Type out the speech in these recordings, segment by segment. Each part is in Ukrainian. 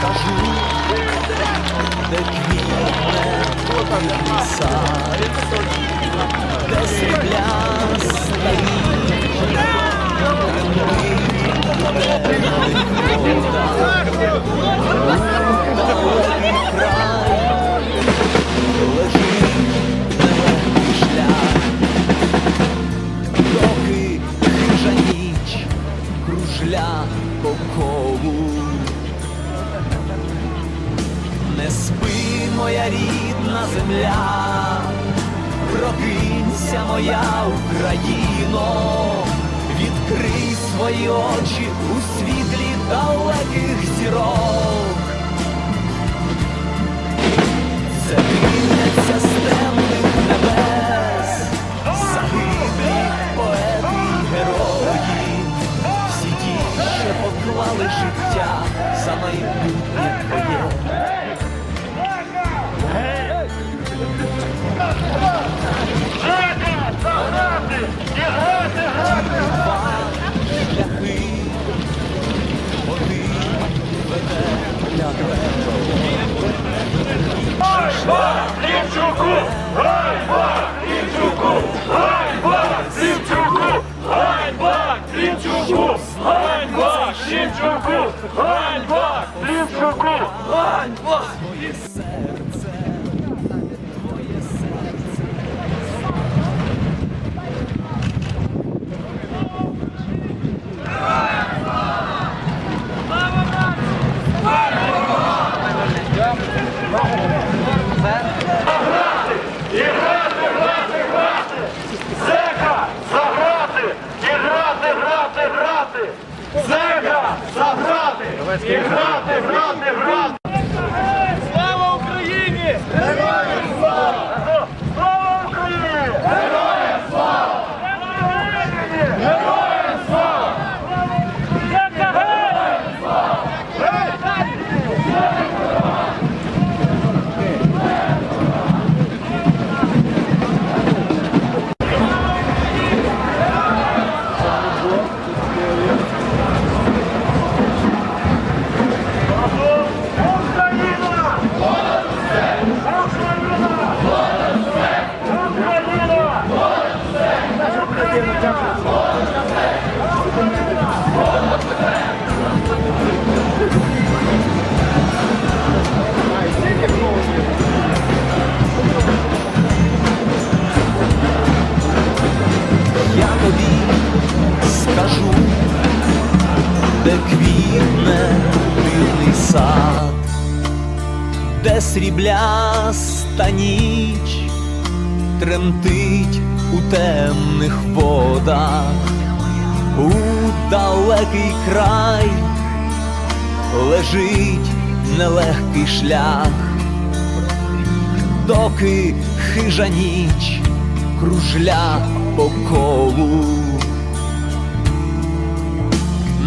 Я тобі скажу, де квітне твій сад, де срібляста ніч, далекий край, де квітне дивний сад, де срібляста ніч тремтить у темних водах, у далекий край лежить нелегкий шлях, доки хижа ніч кружля по колу.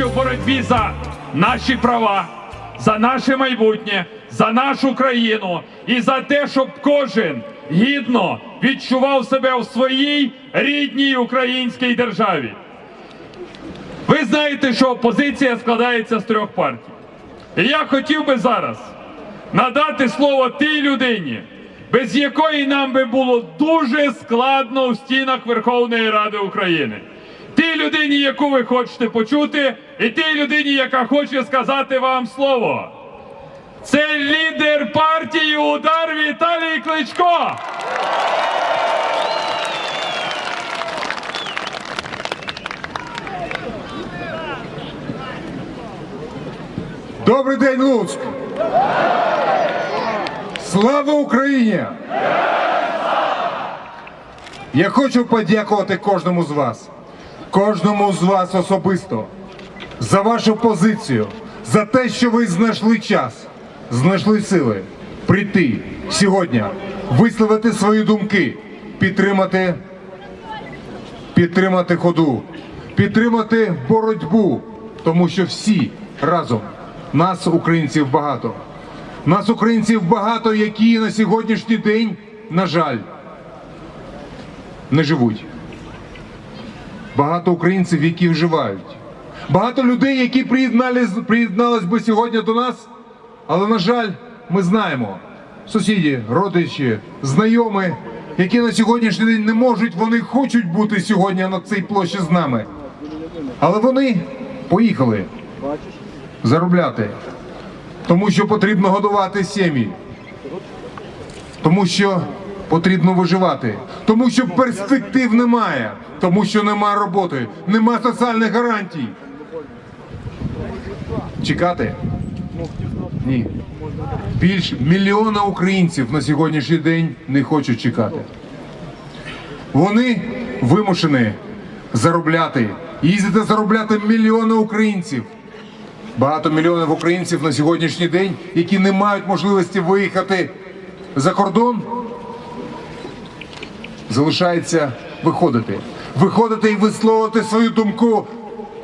Живіть у боротьбі за наші права, за наше майбутнє, за нашу країну і за те, щоб кожен гідно відчував себе в своїй рідній українській державі. Ви знаєте, що опозиція складається з трьох партій. І я хотів би зараз надати слово тій людині, без якої нам би було дуже складно в стінах Верховної Ради України. Людині, яку ви хочете почути, і тій людині, яка хоче сказати вам слово. Це лідер партії Удар Віталій Кличко. Добрий день, Луцьк! Слава Україні! Я хочу подякувати кожному з вас кожному з вас особисто за вашу позицію, за те, що ви знайшли час, знайшли сили прийти сьогодні, висловити свої думки, підтримати, підтримати ходу, підтримати боротьбу, тому що всі разом нас, українців, багато. Нас, українців, багато, які на сьогоднішній день, на жаль, не живуть. Багато українців, які вживають. Багато людей, які приєднались, приєднались би сьогодні до нас, але, на жаль, ми знаємо сусіді, родичі, знайомі, які на сьогоднішній день не можуть, вони хочуть бути сьогодні на цій площі з нами. Але вони поїхали заробляти, тому що потрібно годувати сім'ї, тому що потрібно виживати, тому що перспектив немає, тому що немає роботи, немає соціальних гарантій. Чекати? Ні. Більш мільйона українців на сьогоднішній день не хочуть чекати. Вони вимушені заробляти, їздити заробляти мільйони українців. Багато мільйонів українців на сьогоднішній день, які не мають можливості виїхати за кордон, залишається виходити. Виходити і висловити свою думку,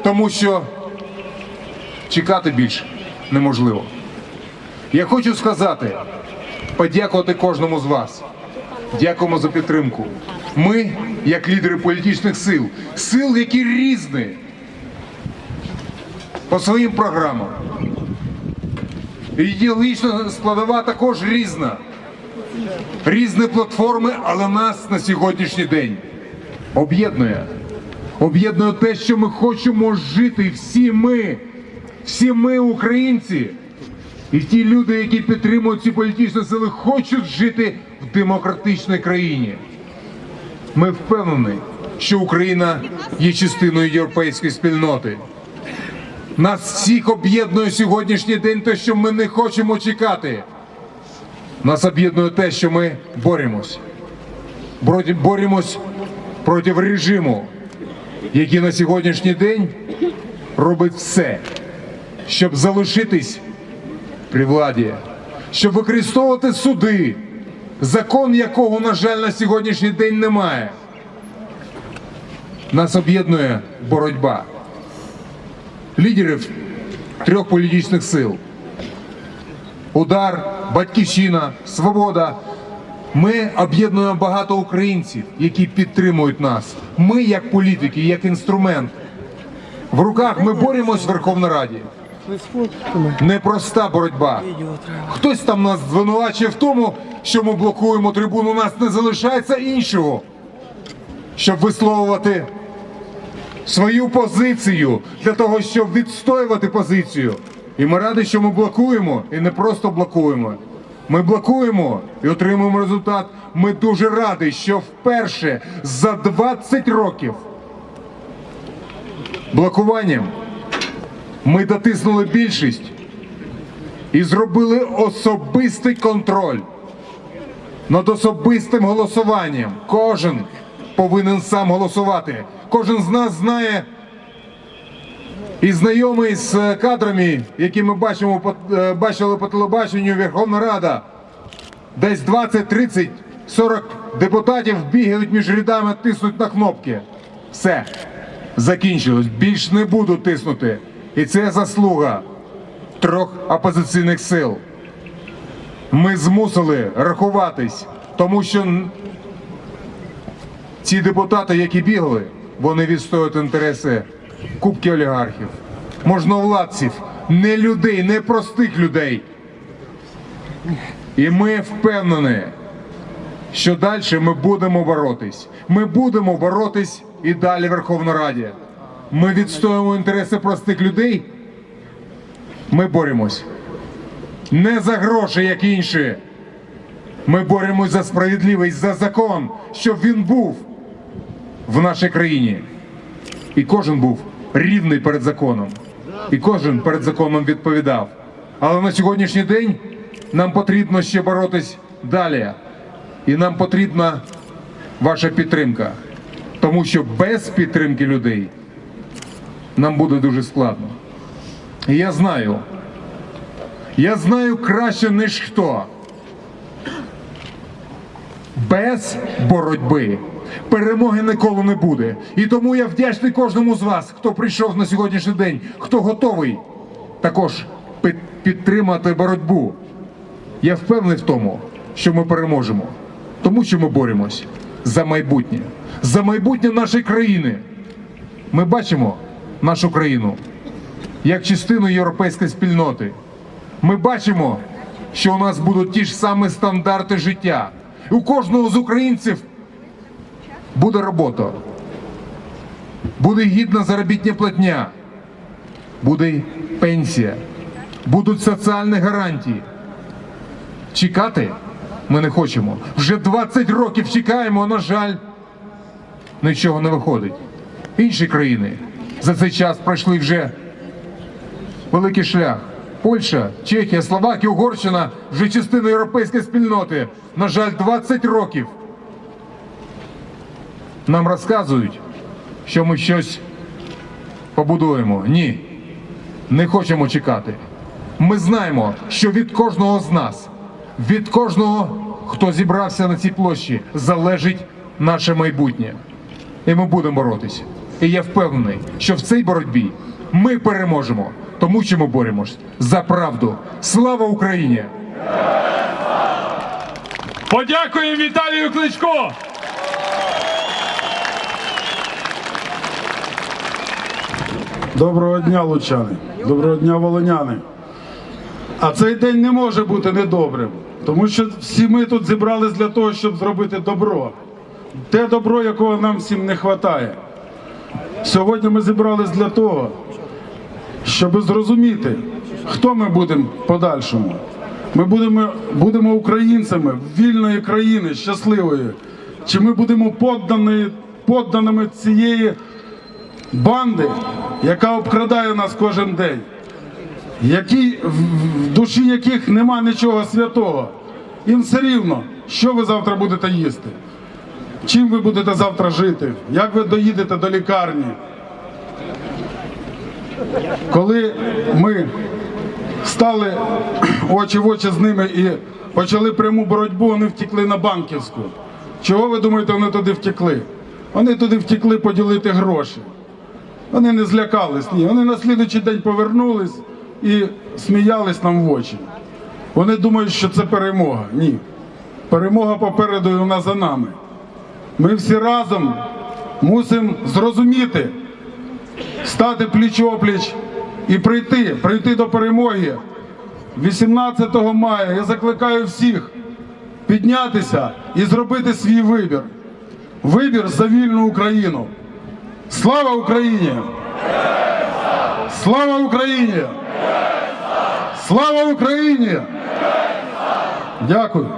тому що чекати більше неможливо. Я хочу сказати, подякувати кожному з вас. Дякуємо за підтримку. Ми, як лідери політичних сил, сил, які різні по своїм програмам. Ідеологічна складова також різна. Різні платформи, але нас на сьогоднішній день об'єднує. Об'єднує те, що ми хочемо жити всі ми, всі ми, українці, і ті люди, які підтримують ці політичні сили, хочуть жити в демократичній країні. Ми впевнені, що Україна є частиною європейської спільноти. Нас всіх об'єднує сьогоднішній день те, що ми не хочемо чекати. Нас об'єднує те, що ми боремось. Боремось проти режиму, який на сьогоднішній день робить все, щоб залишитись при владі, щоб використовувати суди, закон якого, на жаль, на сьогоднішній день немає. Нас об'єднує боротьба лідерів трьох політичних сил. Удар, Батьківщина, Свобода. Ми об'єднуємо багато українців, які підтримують нас. Ми, як політики, як інструмент. В руках ми боремось в Верховній Раді. Непроста боротьба. Хтось там нас звинувачує в тому, що ми блокуємо трибуну. У нас не залишається іншого, щоб висловувати свою позицію для того, щоб відстоювати позицію. І ми раді, що ми блокуємо, і не просто блокуємо. Ми блокуємо і отримуємо результат. Ми дуже раді, що вперше за 20 років блокуванням ми дотиснули більшість і зробили особистий контроль над особистим голосуванням. Кожен повинен сам голосувати. Кожен з нас знає і знайомий з кадрами, які ми бачимо е, бачили по телебаченню Верховна Рада. Десь 20, 30, 40 депутатів бігають між рядами, тиснуть на кнопки. Все закінчилось. Більш не буду тиснути. І це заслуга трьох опозиційних сил. Ми змусили рахуватись, тому що ці депутати, які бігали, вони відстоюють інтереси кубки олігархів, можновладців, не людей, не простих людей. І ми впевнені, що далі ми будемо боротись. Ми будемо боротись і далі в Верховній Раді. Ми відстоюємо інтереси простих людей. Ми боремось. Не за гроші, як інші. Ми боремось за справедливість, за закон, щоб він був в нашій країні. І кожен був рівний перед законом. І кожен перед законом відповідав. Але на сьогоднішній день нам потрібно ще боротись далі. І нам потрібна ваша підтримка. Тому що без підтримки людей нам буде дуже складно. І я знаю, я знаю краще, ніж хто. Без боротьби перемоги ніколи не буде. І тому я вдячний кожному з вас, хто прийшов на сьогоднішній день, хто готовий також підтримати боротьбу. Я впевнений в тому, що ми переможемо, тому що ми боремось за майбутнє, за майбутнє нашої країни. Ми бачимо нашу країну як частину європейської спільноти. Ми бачимо, що у нас будуть ті ж самі стандарти життя. У кожного з українців буде робота, буде гідна заробітня платня, буде пенсія, будуть соціальні гарантії. Чекати ми не хочемо. Вже 20 років чекаємо, а на жаль, нічого не виходить. Інші країни за цей час пройшли вже великий шлях. Польща, Чехія, Словакія, Угорщина вже частина європейської спільноти. На жаль, 20 років. Нам розказують, що ми щось побудуємо. Ні, не хочемо чекати. Ми знаємо, що від кожного з нас, від кожного, хто зібрався на цій площі, залежить наше майбутнє. І ми будемо боротися. І я впевнений, що в цій боротьбі ми переможемо, тому що ми боремось за правду. Слава Україні! Подякуємо Віталію Кличко! Доброго дня, лучани, доброго дня, волоняни. А цей день не може бути недобрим, тому що всі ми тут зібрались для того, щоб зробити добро. Те добро, якого нам всім не вистачає. Сьогодні ми зібрались для того, щоб зрозуміти, хто ми будемо подальшому. Ми будемо, будемо українцями вільної країни, щасливої. Чи ми будемо поддані, подданими цієї банди, яка обкрадає нас кожен день, які, в душі яких нема нічого святого. Їм все рівно, що ви завтра будете їсти, чим ви будете завтра жити, як ви доїдете до лікарні. Коли ми стали очі в очі з ними і почали пряму боротьбу, вони втекли на банківську. Чого ви думаєте, вони туди втекли? Вони туди втекли поділити гроші. Вони не злякались, ні. Вони на слідуючий день повернулись і сміялись нам в очі. Вони думають, що це перемога. Ні. Перемога попереду і вона за нами. Ми всі разом мусимо зрозуміти, стати пліч-опліч і прийти, прийти до перемоги. 18 мая я закликаю всіх піднятися і зробити свій вибір. Вибір за вільну Україну. Слава Україні! Слава Україні! Слава Україні! Дякую.